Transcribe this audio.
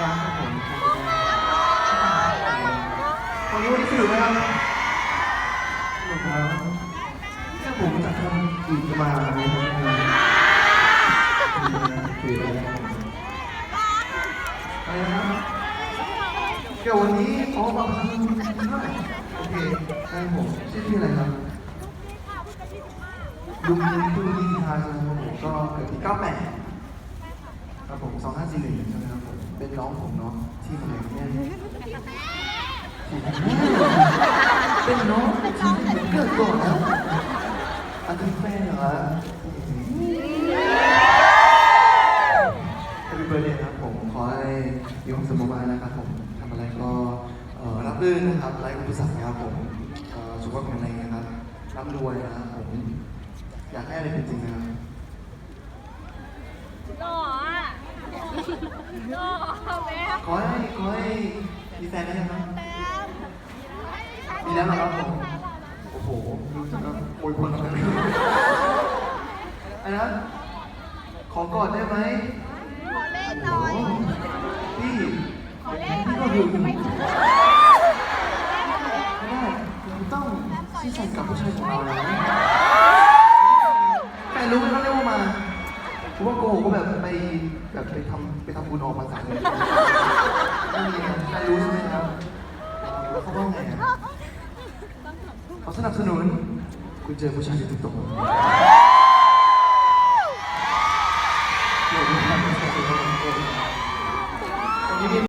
ร้านอาหวันนี้วันที่สื่อมครับวนุหมดแล้วถ้าผมจะทำอีกมาในทำงานคุยะไรอะไรนะครับเดี๋ยววันนี้ขอความพันโอเคได้ผมชื่อชื่ออะไรครับยุคนี้คือนิทาบผมก็เกิดที่98ครับผม2541ใช่ไหมครับ ผมเป็นน้องผมเนาะที่ไหนเนี่ยเป็นน้องที่เกิดก่อนแล้วอันนี้แฟนเหรอแฮปปี้เบิร์ดเดย์ครับผมขอให้มีความสุขมากๆนะครับผมทำอะไรก็เอ่อรับรื่นนะครับไร้อุปสรรคนะครับผมเอ่อสุขภาพแข็งแรงนะครับร่ำรวยนะครับผมอยากให้อะไรเป็นจริงนะครับ หล่ออะหล่อ แม่ขอให้ขอให้มีแฟนได้ไหมครับมีแล้วเหรอครับผมโอ้โหรู้จักก็โวยพรอะไรอันนั้นขอกอดได้ไหมขอเล่นหน่อยพี่ขอเล่นพี่ก็หึงไม่ได้เราต้องซื่อสัตย์กับผู้ชายของเรานะแฟนรู้ไหมเขาเรียกว่ามา เพราะว่าโกหกก็แบบไปแบบไปทำไปทำบุญออกมาสามเดือนไม่มีนะแฟนรู้ใช่ไหมครับแล้วเขาว่าไงอะเขาสนับสนุนคุณเจอผู้ชายที่ถูกต้อง